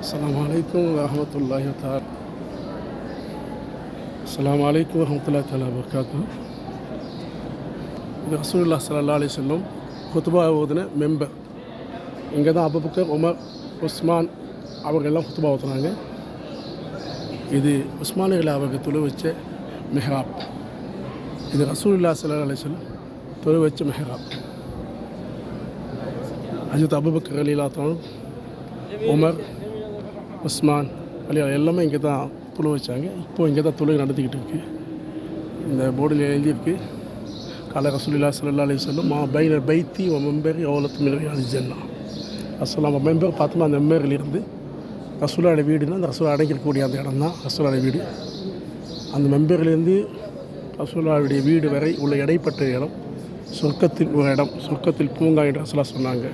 السلام عليكم ورحمة الله تعالى السلام عليكم ورحمة الله تعالى وبركاته இது ரசூல்லா சல்லா அலி சொல்லும் குத்துபா ஓதுன மெம்பர் இங்கே தான் அபுபக்கர் உமர் உஸ்மான் அவர்களெல்லாம் குத்துபா ஓதுனாங்க இது உஸ்மானிகளை அவங்க தொழு வச்ச மெஹராப் இது ரசூல்லா சல்லா அலி சொல்லம் தொழு வச்ச மெஹராப் அஜித் அபுபக்கர் அலிலாத்தானும் உமர் உஸ்மான் அலியா எல்லாமே இங்கே தான் துளு வச்சாங்க. இப்போ இங்கே தான் துளை நடத்திக்கிட்டு இருக்கு. இந்த போர்டில் எழுதியிருக்கு கால ரசூலில்லா சல்லா அலி சொல்லும் மா பைனர் பைத்தி உன் மெம்பரி ஓலத்து மினரி அது ஜன்னா. அசலாம் மெம்பர் பார்த்தோம்னா அந்த மெம்பரிலிருந்து ரசூலோட வீடுனா அந்த ரசூலா அடைக்கக்கூடிய அந்த இடம் தான் ரசூலோட வீடு. அந்த மெம்பர்லேருந்து ரசூலாவுடைய வீடு வரை உள்ள இடைப்பட்ட இடம் சொர்க்கத்தில் ஒரு இடம் சொர்க்கத்தில் பூங்கா என்று ரசூலா சொன்னாங்க.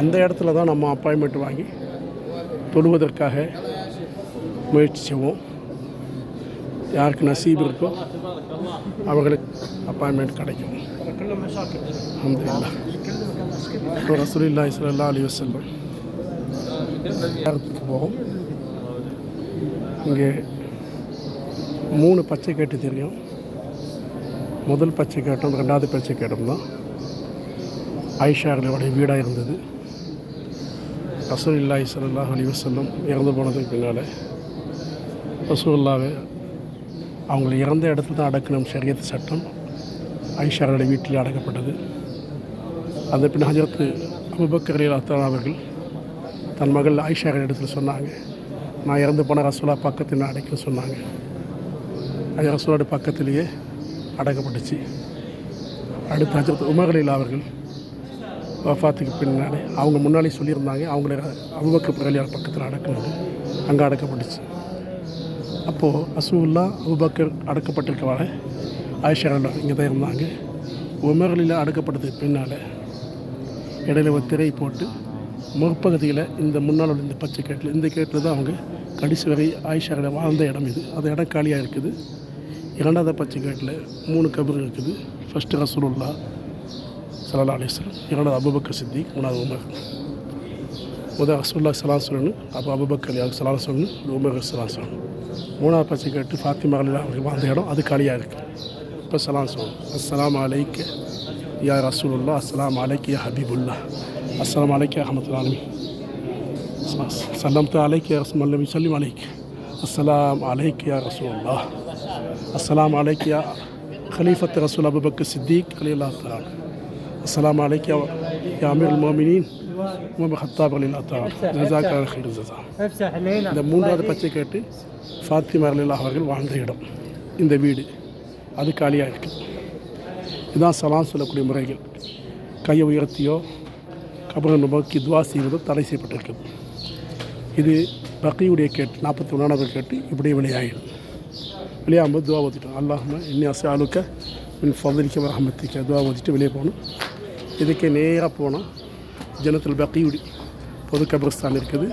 அந்த இடத்துல தான் நம்ம அப்பாயின்மெண்ட் வாங்கி தொழுவதற்காக முயற்சி செய்வோம். யாருக்கு நசீப் இருக்கோ அவர்களுக்கு அப்பாயின்மெண்ட் கிடைக்கும். அஹமதுல்லா இப்போ ரசூலுல்லாஹி அலி வசல்லம் போவோம்? இங்கே மூணு பச்சை கேட்டு தெரியும். முதல் பச்சை கேட்டம் ரெண்டாவது பச்சை கேட்டம் தான் ஆயிஷார்களுடைய வீடாக இருந்தது. ரசூல் இல்லாஹி சல்லாஹ் அலிவசல்லம் இறந்து போனதுக்கு பின்னால் ரசூல்லாவே அவங்களை இறந்த இடத்துல தான் அடக்கணும் ஷரியத் சட்டம் ஐஷாருடைய வீட்டில் அடக்கப்பட்டது. அந்த பின் ஹஜரத்து அபுபக்கர் அத்தான் அவர்கள் தன் மகள் ஐஷாரின் இடத்துல சொன்னாங்க நான் இறந்து போன ரசூலா பக்கத்தில் அடைக்க சொன்னாங்க. அது ரசூலோட பக்கத்திலேயே அடக்கப்பட்டுச்சு. அடுத்து ஹஜரத் உமர் அவர்கள் வஃபாத்துக்கு பின்னாடி அவங்க முன்னாடி சொல்லியிருந்தாங்க. அவங்கள அபுபக்கர் பிரலியார் பக்கத்தில் அடக்கணும் அங்கே அடக்கப்பட்டுச்சு. அப்போது அசூல்லா அபுபக்கர் அடக்கப்பட்டிருக்கவாறு ஆயிஷா இங்கே தான் இருந்தாங்க. உமர்களில் அடக்கப்பட்டதுக்கு பின்னால் இடையில ஒரு திரை போட்டு முற்பகுதியில் இந்த முன்னால் உள்ள இந்த பச்சை கேட்டில் இந்த கேட்டில் தான் அவங்க கடைசி வரை ஆயிஷாவில் வாழ்ந்த இடம் இது. அது இடம் காலியாக இருக்குது. இரண்டாவது பச்சை கேட்டில் மூணு கபர் இருக்குது. ஃபஸ்ட்டு ரசூலுல்லா சல்லா அலிஸ்லாம் இரண்டாவது அபுபக்கர் சித்திக் மூணாவது உமர் முதல் ரசூல்லா சலாம் சொல்லணும் அப்போ அபுபக்கர் அலி சலாம் சொல்லணும் உமர் சலாம் சொல்லணும் மூணாவது பச்சை கேட்டு ஃபாத்திமா அலி அவர்கள் வாழ்ந்த இடம் அது காலியாக இருக்குது இப்போ சலாம் சொல்லணும் அஸ்ஸலாமு அலைக்க யா ரசூலுல்லா அஸ்ஸலாமு அலைக்க யா ஹபீபுல்லா அஸ்ஸலாமு அலைக்க யா அஹமத்துல் ஆலமி سلمت عليك يا رسول الله يسلم عليك السلام عليك يا رسول الله السلام عليك يا خليفة رسول أبو بكر الصديق رضي الله تعالى عنه. السلام عليك يا يا أمير المؤمنين عمر بن الخطاب رضي الله تعالى عنه. جزاك الله خير الجزاء افتح علينا இந்த மூன்றாவது பச்சை கேட்டு ஃபாத்திமா அலிலா அவர்கள் வாழ்ந்த இடம் இந்த வீடு அது காலியாக இருக்குது இதுதான் சலாம் சொல்லக்கூடிய முறைகள் கையை உயர்த்தியோ கபரை நோக்கி துவா செய்வதோ தடை செய்யப்பட்டிருக்குது இது பக்கியுடைய கேட்டு நாற்பத்தி ஒன்றாவது கேட்டு இப்படியே வெளியே ஆகும்போது துவா ஊற்றிட்டோம் அல்லாஹ்மா இன்னி அசை அழுக்க மின் ஃபதலிக்க ரஹமத்திக்க துவா ஊற்றிட்டு வெளியே போகணும் இதுக்கே நேராக போனால் ஜனத்தில் பக்கியுடி பொது கபிரஸ்தான் இருக்குது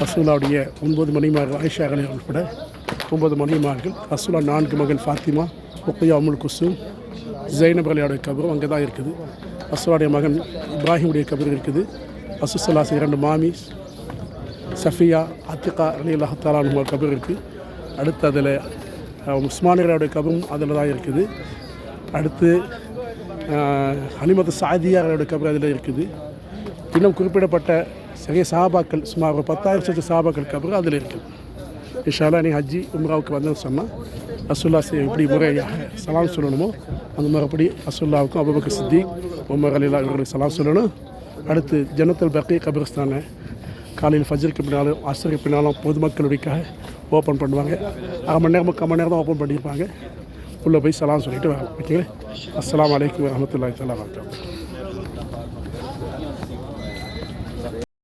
ரசூலாவுடைய ஒன்பது மணிமார்கள் ஆயிஷா அலி உட்பட ஒன்பது மணிமார்கள் ரசூலா நான்கு மகன் ஃபாத்திமா ஒக்கையா அமுல் குசூம் ஜெயினப் அலியோடைய கபரும் அங்கே தான் இருக்குது ரசூலாவுடைய மகன் இப்ராஹிமுடைய கபர் இருக்குது ரசூசல்லாஸ் இரண்டு மாமி சஃபியா அத்திகா அலி அல்லாஹ் தாலானு கபர் இருக்குது அடுத்து அதில் உஸ்மானியர்களுடைய கபரும் அதில் தான் இருக்குது. அடுத்து ஹலிமத்து சாதியாரோட கபர் அதில் இருக்குது. இன்னும் குறிப்பிடப்பட்ட சிறிய சாபாக்கள் சுமார் ஒரு பத்தாயிரம் சச்ச சாபாக்கள் கபர் அதில் இருக்குது. இஷாலா நீ ஹஜ்ஜி உம்ராவுக்கு வந்தேன்னு சொன்னால் அசுல்லா சே எப்படி முறையாக சலாம் சொல்லணுமோ அந்த மறுபடி அசுல்லாவுக்கும் அபுபக்கர் சித்திக் உமர் அலிலா இவர்களுக்கு சலாம் சொல்லணும். அடுத்து ஜனத்தல் பக்கி கபிரஸ்தானை காலையில் ஃபஜருக்கு பின்னாலும் அசருக்கு பின்னாலும் பொதுமக்களுடைய ஓப்பன் பண்ணுவாங்க. அரை மணி நேரம் முக்கால் மணி நேரம் தான் ஓப்பன் பண்ணியிருப்பாங்க. உள்ளே போய் சலாம் சொல்லிட்டு வரலாம் ஓகேங்களா? அஸ்லாம் வலைக்கம் வரமத்துல்லாஹி தஆலா